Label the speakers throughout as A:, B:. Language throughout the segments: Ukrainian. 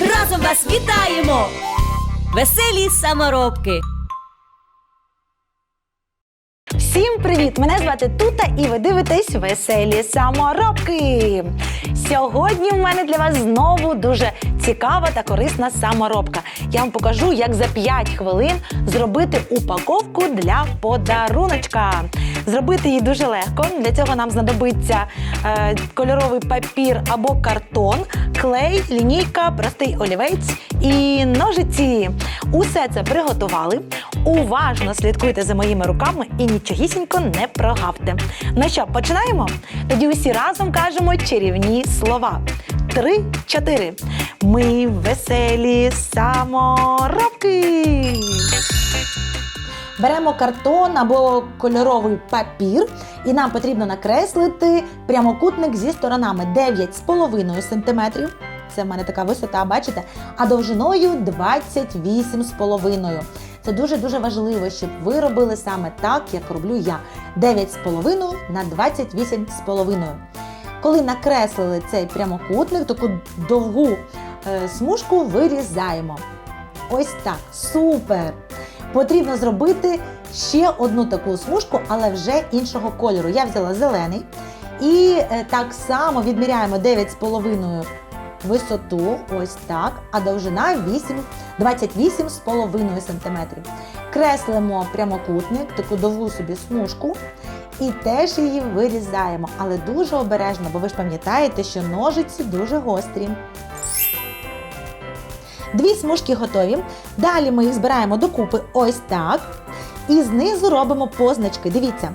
A: разом вас вітаємо, веселі саморобки.
B: Всім привіт! Мене звати Тута і ви дивитесь веселі саморобки. Сьогодні в мене для вас знову дуже цікава та корисна саморобка. Я вам покажу, як за 5 хвилин зробити упаковку для подаруночка. Зробити її дуже легко. Для цього нам знадобиться е, кольоровий папір або картон, клей, лінійка, простий олівець і ножиці. Усе це приготували. Уважно слідкуйте за моїми руками і нічогісінько не прогавте. Ну що, починаємо? Тоді усі разом кажемо чарівні слова. Три, чотири. Ми веселі саморобки. Беремо картон або кольоровий папір, і нам потрібно накреслити прямокутник зі сторонами 9,5 см. Це в мене така висота, бачите? А довжиною 28,5 Це дуже-дуже важливо, щоб ви робили саме так, як роблю я. 9,5 на 28,5. Коли накреслили цей прямокутник, таку довгу е, смужку вирізаємо. Ось так. Супер! Потрібно зробити ще одну таку смужку, але вже іншого кольору. Я взяла зелений. І е, так само відміряємо 9,5 висоту, ось так, а довжина 8, 28,5 см. Креслимо прямокутник, таку довгу собі смужку. І теж її вирізаємо, але дуже обережно, бо ви ж пам'ятаєте, що ножиці дуже гострі. Дві смужки готові. Далі ми їх збираємо докупи ось так. І знизу робимо позначки. Дивіться,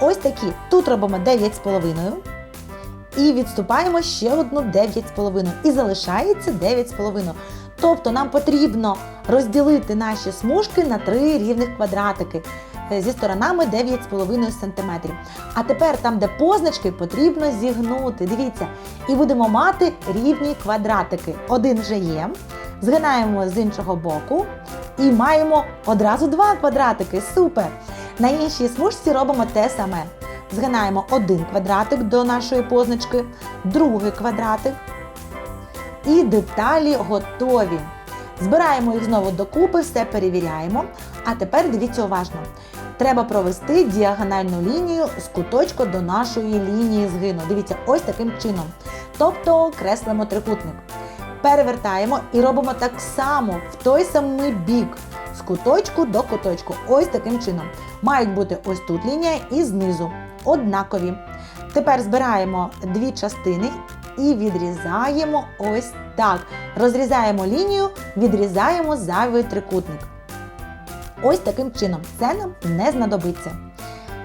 B: ось такі. Тут робимо 9,5. І відступаємо ще одну 9,5. І залишається 9,5. Тобто нам потрібно розділити наші смужки на три рівних квадратики е, зі сторонами 9,5 см. А тепер там, де позначки, потрібно зігнути. Дивіться, і будемо мати рівні квадратики. Один вже є. Згинаємо з іншого боку і маємо одразу два квадратики. Супер! На іншій смужці робимо те саме. Згинаємо один квадратик до нашої позначки, другий квадратик. І деталі готові. Збираємо їх знову докупи, все перевіряємо. А тепер дивіться уважно. Треба провести діагональну лінію з куточка до нашої лінії згину. Дивіться, ось таким чином. Тобто креслимо трикутник. Перевертаємо і робимо так само в той самий бік. З куточку до куточку. Ось таким чином. Мають бути ось тут лінія і знизу. Однакові. Тепер збираємо дві частини і відрізаємо ось так. Розрізаємо лінію, відрізаємо зайвий трикутник. Ось таким чином. Це нам не знадобиться.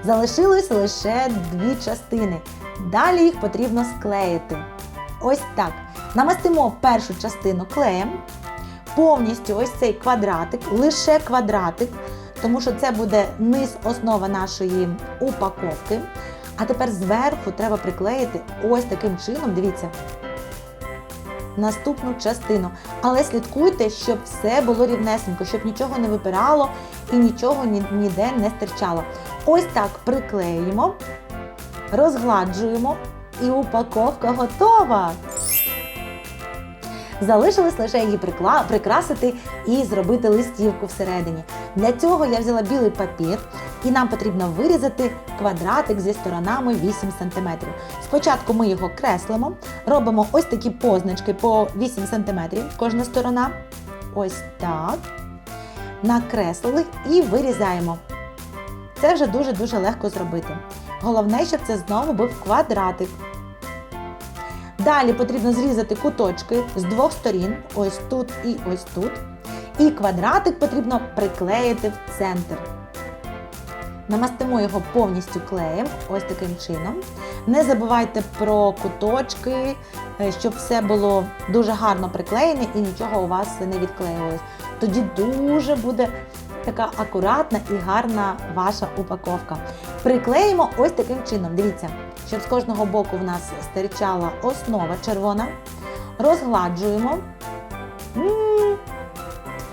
B: Залишилось лише дві частини. Далі їх потрібно склеїти. Ось так. Намастимо першу частину клеєм, повністю ось цей квадратик, лише квадратик, тому що це буде низ основа нашої упаковки. А тепер зверху треба приклеїти ось таким чином, дивіться, наступну частину. Але слідкуйте, щоб все було рівнесенько, щоб нічого не випирало і нічого ні- ніде не стирчало. Ось так приклеїмо, розгладжуємо, і упаковка готова. Залишилось лише її прикрасити і зробити листівку всередині. Для цього я взяла білий папір, і нам потрібно вирізати квадратик зі сторонами 8 см. Спочатку ми його креслимо, робимо ось такі позначки по 8 см кожна сторона. Ось так. Накреслили і вирізаємо. Це вже дуже-дуже легко зробити. Головне, щоб це знову був квадратик. Далі потрібно зрізати куточки з двох сторін, ось тут і ось тут. І квадратик потрібно приклеїти в центр. Намастимо його повністю клеєм, ось таким чином. Не забувайте про куточки, е, щоб все було дуже гарно приклеєне і нічого у вас не відклеювалось. Тоді дуже буде така акуратна і гарна ваша упаковка. Приклеїмо ось таким чином. Дивіться, щоб з кожного боку в нас стирчала основа червона. Розгладжуємо. М,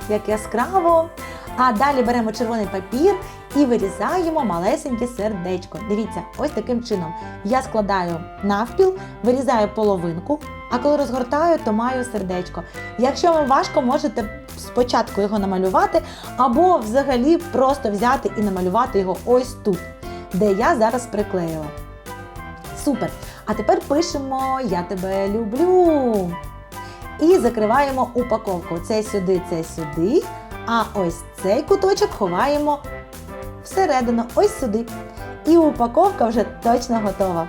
B: Як яскраво. А далі беремо червоний папір і вирізаємо малесеньке сердечко. Дивіться, ось таким чином. Я складаю навпіл, вирізаю половинку, а коли розгортаю, то маю сердечко. Якщо вам важко, можете спочатку його намалювати, або взагалі просто взяти і намалювати його ось тут, де я зараз приклеїла. Супер! А тепер пишемо Я тебе люблю. І закриваємо упаковку. Це сюди, це сюди. А ось цей куточок ховаємо всередину, ось сюди. І упаковка вже точно готова.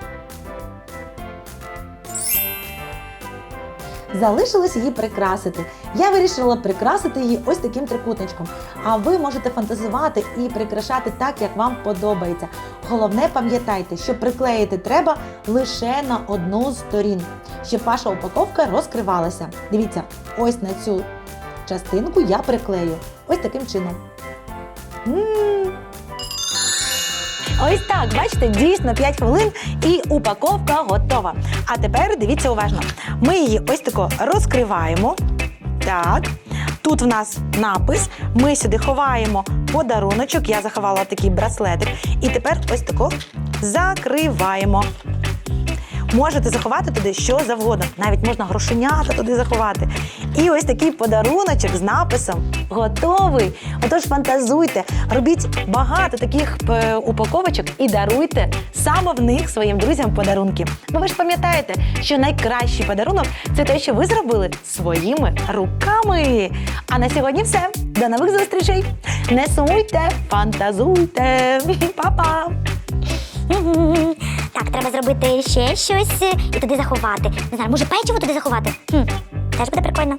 B: Залишилось її прикрасити. Я вирішила прикрасити її ось таким трикутничком. А ви можете фантазувати і прикрашати так, як вам подобається. Головне, пам'ятайте, що приклеїти треба лише на одну з сторін, щоб ваша упаковка розкривалася. Дивіться, ось на цю частинку я приклею. Ось таким чином. М,
C: Ось так, бачите, дійсно 5 хвилин і упаковка готова. А тепер дивіться уважно. Ми її ось тако розкриваємо. Так. Тут в нас напис. Ми сюди ховаємо подаруночок. Я заховала такий браслетик. І тепер ось тако закриваємо. Можете заховати туди що завгодно. Навіть можна грошенята туди заховати. І ось такий подаруночок з написом готовий. Отож, фантазуйте, робіть багато таких е, упаковочок і даруйте саме в них своїм друзям подарунки. Бо ви ж пам'ятаєте, що найкращий подарунок це те, що ви зробили своїми руками. А на сьогодні все. До нових зустрічей. Не сумуйте, фантазуйте. Па-па!
D: Так, треба зробити ще щось е, і туди заховати. Не знаю, може печиво туди заховати? Хм, теж буде прикольно.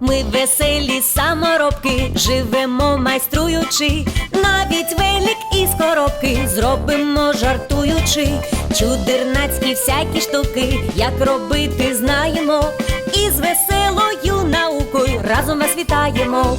A: Ми веселі саморобки, живемо майструючи, навіть велик із коробки зробимо жартуючи, чудернацькі всякі штуки, як робити знаємо, і з веселою наукою разом вас вітаємо,